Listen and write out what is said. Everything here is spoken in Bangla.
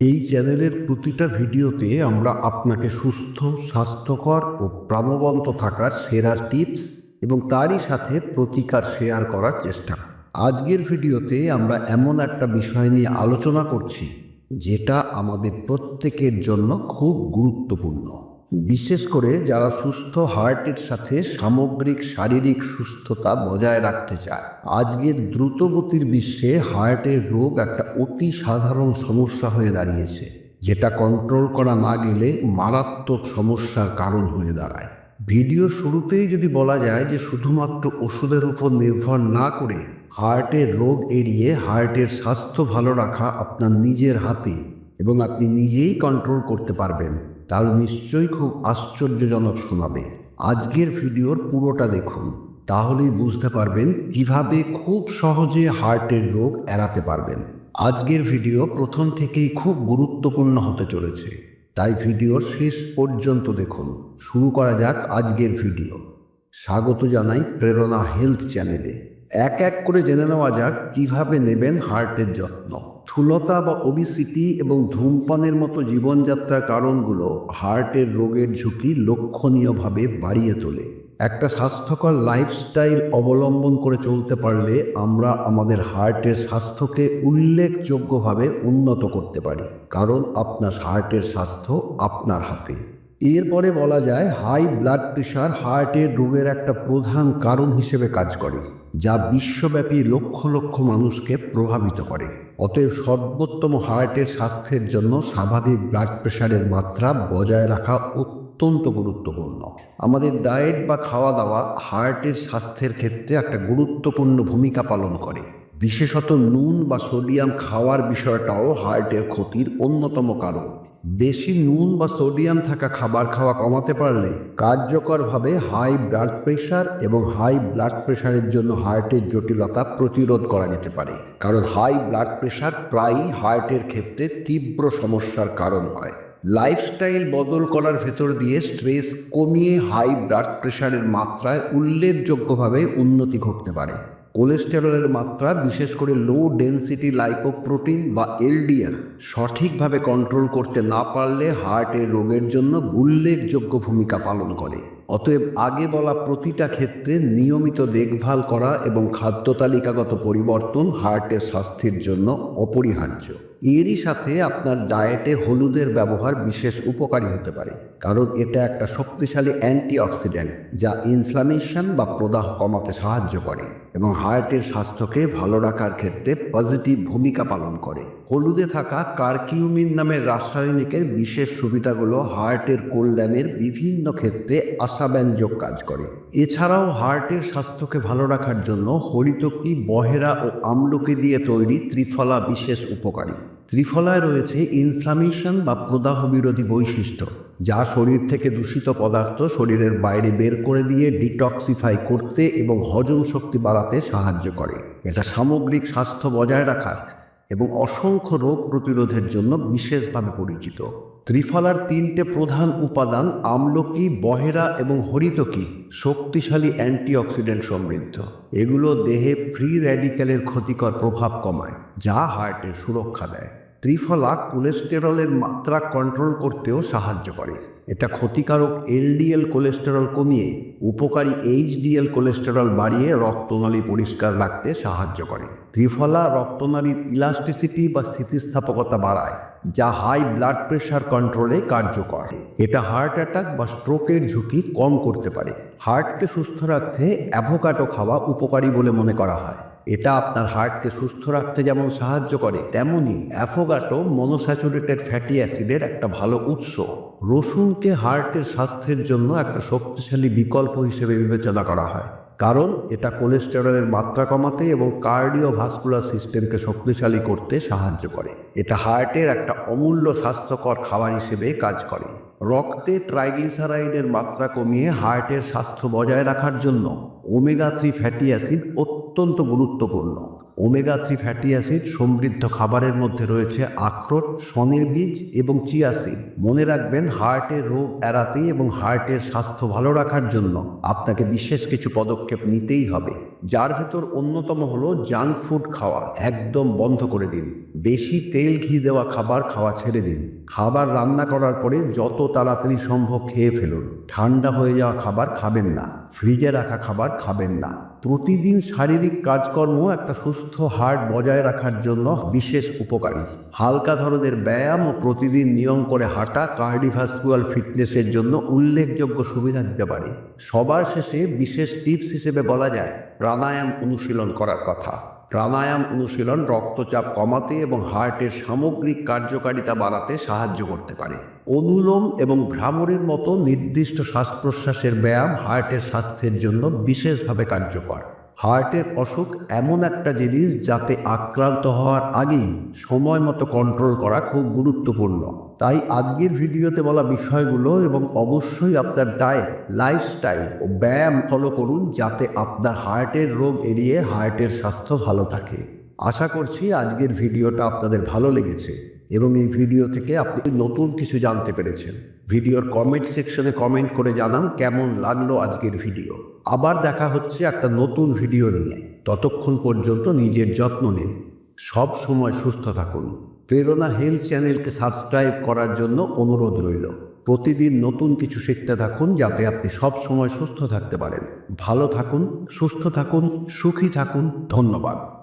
এই চ্যানেলের প্রতিটা ভিডিওতে আমরা আপনাকে সুস্থ, স্বাস্থ্যকর ও প্রাণবন্ত থাকার সেরা টিপস এবং তারই সাথে প্রতিকার শেয়ার করার চেষ্টা। আজকের ভিডিওতে আমরা এমন একটা বিষয় নিয়ে আলোচনা করছি, যেটা আমাদের প্রত্যেকের জন্য খুব গুরুত্বপূর্ণ। বিশেষ করে যারা সুস্থ হার্টের সাথে সামগ্রিক শারীরিক সুস্থতা বজায় রাখতে চায়। আজকের দ্রুতগতির বিশ্বে হার্টের রোগ একটা অতি সাধারণ সমস্যা হয়ে দাঁড়িয়েছে, যেটা কন্ট্রোল করা না গেলে মারাত্মক সমস্যার কারণ হয়ে দাঁড়ায়। ভিডিও শুরুতেই যদি বলা যায় যে শুধুমাত্র ওষুধের উপর নির্ভর না করে হার্টের রোগ এড়িয়ে হার্টের স্বাস্থ্য ভালো রাখা আপনার নিজের হাতে এবং আপনি নিজেই কন্ট্রোল করতে পারবেন। তাহলে নিশ্চয়ই খুব আশ্চর্যজনক শোনাবে। আজকের ভিডিওর পুরোটা দেখুন। তাহলেই বুঝতে পারবেন কীভাবে খুব সহজে হার্টের রোগ এড়াতে পারবেন। আজকের ভিডিও প্রথম থেকেই খুব গুরুত্বপূর্ণ হতে চলেছে। তাই ভিডিওর শেষ পর্যন্ত দেখুন। শুরু করা যাক আজকের ভিডিও। স্বাগত জানাই প্রেরণা হেলথ চ্যানেলে। এক এক করে জেনে নেওয়া যাক কীভাবে নেবেন হার্টের যত্ন। স্থূলতা বা ওবিসিটি এবং ধূমপানের মতো জীবনযাত্রার কারণগুলো হার্টের রোগের ঝুঁকি লক্ষণীয়ভাবে বাড়িয়ে তোলে। একটা স্বাস্থ্যকর লাইফস্টাইল অবলম্বন করে চলতে পারলে আমরা আমাদের হার্টের স্বাস্থ্যকে উল্লেখযোগ্যভাবে উন্নত করতে পারি। কারণ আপনার হার্টের স্বাস্থ্য আপনার হাতে। এরপরে বলা যায়, হাই ব্লাড প্রেশার হার্টের রোগের একটা প্রধান কারণ হিসেবে কাজ করে, যা বিশ্বব্যাপী লক্ষ লক্ষ মানুষকে প্রভাবিত করে। অতএব সর্বোত্তম হার্টের স্বাস্থ্যের জন্য স্বাভাবিক ব্লাড প্রেশারের মাত্রা বজায় রাখা অত্যন্ত গুরুত্বপূর্ণ। আমাদের ডায়েট বা খাওয়া দাওয়া হার্টের স্বাস্থ্যের ক্ষেত্রে একটা গুরুত্বপূর্ণ ভূমিকা পালন করে। বিশেষত নুন বা সোডিয়াম খাওয়ার বিষয়টাও হার্টের ক্ষতির অন্যতম কারণ। বেশি নুন বা সোডিয়াম থাকা খাবার খাওয়া কমাতে পারলে কার্যকরভাবে হাই ব্লাড প্রেশার এবং হাই ব্লাড প্রেশারের জন্য হার্টের জটিলতা প্রতিরোধ করা যেতে পারে। কারণ হাই ব্লাড প্রেশার প্রায়ই হার্টের ক্ষেত্রে তীব্র সমস্যার কারণ হয়। লাইফস্টাইল বদল করার ভেতর দিয়ে স্ট্রেস কমিয়ে হাই ব্লাড প্রেশারের মাত্রায় উল্লেখযোগ্যভাবে উন্নতি ঘটতে পারে। কোলেস্টেরলের মাত্রা, বিশেষ করে লো ডেন্সিটি লাইপোপ্রোটিন বা এলডিএল সঠিকভাবে কন্ট্রোল করতে না পারলে হার্টের রোগের জন্য উল্লেখযোগ্য ভূমিকা পালন করে। অতএব আগে বলা প্রতিটা ক্ষেত্রে নিয়মিত দেখভাল করা এবং খাদ্য তালিকাগত পরিবর্তন হার্টের স্বাস্থ্যের জন্য অপরিহার্য। এরই সাথে আপনার ডায়েটে হলুদের ব্যবহার বিশেষ উপকারী হতে পারে, কারণ এটা একটা শক্তিশালী অ্যান্টিঅক্সিডেন্ট যা ইনফ্লামেশন বা প্রদাহ কমাতে সাহায্য করে এবং হার্টের স্বাস্থ্যকে ভালো রাখার ক্ষেত্রে পজিটিভ ভূমিকা পালন করে। হলুদে থাকা কার্কিউমিন নামের রাসায়নিকের বিশেষ সুবিধাগুলো হার্টের কল্যাণের বিভিন্ন ক্ষেত্রে আশাব্যঞ্জক কাজ করে। এছাড়াও হার্টের স্বাস্থ্যকে ভালো রাখার জন্য হরিতকি, বহেরা ও আমলকি দিয়ে তৈরি ত্রিফলা বিশেষ উপকারী। ত্রিফলায় রয়েছে ইনফ্লামেশন বা প্রদাহ বিরোধী বৈশিষ্ট্য, যা শরীর থেকে দূষিত পদার্থ শরীরের বাইরে বের করে দিয়ে ডিটক্সিফাই করতে এবং হজম শক্তি বাড়াতে সাহায্য করে। এটা সামগ্রিক স্বাস্থ্য বজায় রাখার এবং অসংখ্য রোগ প্রতিরোধের জন্য বিশেষভাবে পরিচিত। ত্রিফলার তিনটে প্রধান উপাদান আমলকি, বহেরা এবং হরিতকি শক্তিশালী অ্যান্টিঅক্সিডেন্ট সমৃদ্ধ। এগুলো দেহে ফ্রি র্যাডিক্যালের ক্ষতিকর প্রভাব কমায়, যা হার্টের সুরক্ষা দেয়। ত্রিফলা কোলেস্টেরলের মাত্রা কন্ট্রোল করতেও সাহায্য করে। এটা ক্ষতিকারক এলডিএল কোলেস্টেরল কমিয়ে উপকারী এইচডিএল কোলেস্টেরল বাড়িয়ে রক্তনালী পরিষ্কার রাখতে সাহায্য করে। ত্রিফলা রক্তনালীর ইলাস্টিসিটি বা স্থিতিস্থাপকতা বাড়ায়, যা হাই ব্লাড প্রেশার কন্ট্রোলে কার্যকর। এটা হার্ট অ্যাটাক বা স্ট্রোকের ঝুঁকি কম করতে পারে। হার্টকে সুস্থ রাখতে অ্যাভোকাটো খাওয়া উপকারী বলে মনে করা হয়। এটা আপনার হার্টকে সুস্থ রাখতে যেমন সাহায্য করে তেমনই অ্যাফোগাটো মনোস্যাচুরেটেড ফ্যাটি অ্যাসিডের একটা ভালো উৎস। রসুনকে হার্টের স্বাস্থ্যের জন্য একটা শক্তিশালী বিকল্প হিসেবে বিবেচনা করা হয়। কারণ এটা কোলেস্টেরলের মাত্রা কমাতে এবং কার্ডিওভাস্কুলার সিস্টেমকে শক্তিশালী করতে সাহায্য করে। এটা হার্টের একটা অমূল্য স্বাস্থ্যকর খাবার হিসেবে কাজ করে। রক্তে ট্রাইগ্লিসারাইডের মাত্রা কমিয়ে হার্টের স্বাস্থ্য বজায় রাখার জন্য ওমেগা থ্রি ফ্যাটি অ্যাসিড অত্যন্ত গুরুত্বপূর্ণ। ওমেগা থ্রি ফ্যাটি অ্যাসিড সমৃদ্ধ খাবারের মধ্যে রয়েছে আখরোট শনের বীজ এবং চিয়া সিড। মনে রাখবেন, হার্টের রোগ এড়াতে এবং হার্টের স্বাস্থ্য ভালো রাখার জন্য আপনাকে বিশেষ কিছু পদক্ষেপ নিতেই হবে। যার ভেতর অন্যতম হলো জাঙ্ক ফুড খাওয়া। একদম বন্ধ করে দিন। বেশি তেল ঘি দেওয়া খাবার খাওয়া ছেড়ে দিন। খাবার রান্না করার পরে যত তাড়াতাড়ি সম্ভব খেয়ে ফেলুন। ঠান্ডা হয়ে যাওয়া খাবার খাবেন না। ফ্রিজে রাখা খাবার খাবেন না। প্রতিদিন শারীরিক কাজকর্ম একটা সুস্থ হার্ট বজায় রাখার জন্য বিশেষ উপকারী। হালকা ধরনের ব্যায়াম ও প্রতিদিন নিয়ম করে হাঁটা কার্ডিভাস্কুয়াল ফিটনেসের জন্য উল্লেখযোগ্য সুবিধা দিতে পারে। সবার শেষে বিশেষ টিপস হিসেবে বলা যায়, প্রাণায়াম অনুশীলন করার কথা। প্রাণায়াম অনুশীলন, রক্তচাপ কমাতে এবং হার্টের সামগ্রিক কার্যকারিতা বাড়াতে সাহায্য করতে পারে। অনুলোম এবং ভ্রামরের মতো নির্দিষ্ট শ্বাস প্রশ্বাসের ব্যায়াম হার্টের স্বাস্থ্যের জন্য বিশেষভাবে কার্যকর। হার্টের অসুখ এমন একটা জিনিস যাতে আক্রান্ত হওয়ার আগেই সময় মতো কন্ট্রোল করা খুব গুরুত্বপূর্ণ। তাই আজকের ভিডিওতে বলা বিষয়গুলো এবং অবশ্যই আপনার ডায়েট লাইফস্টাইল ও ব্যায়াম ফলো করুন যাতে আপনার হার্টের রোগ এড়িয়ে হার্টের স্বাস্থ্য ভালো থাকে। আশা করছি আজকের ভিডিওটা আপনাদের ভালো লেগেছে এবং এই ভিডিও থেকে আপনি নতুন কিছু জানতে পেরেছেন। ভিডিওর কমেন্ট সেকশনে কমেন্ট করে জানান কেমন লাগল আজকের ভিডিও। আবার দেখা হচ্ছে একটা নতুন ভিডিও নিয়ে। ততক্ষণ পর্যন্ত নিজের যত্ন নিন। সব সময় সুস্থ থাকুন। প্রেরণা হেলথ চ্যানেলকে সাবস্ক্রাইব করার জন্য অনুরোধ রইল। প্রতিদিন নতুন কিছু শিখতে থাকুন যাতে আপনি সব সময় সুস্থ থাকতে পারেন। ভালো থাকুন, সুস্থ থাকুন, সুখী থাকুন। ধন্যবাদ।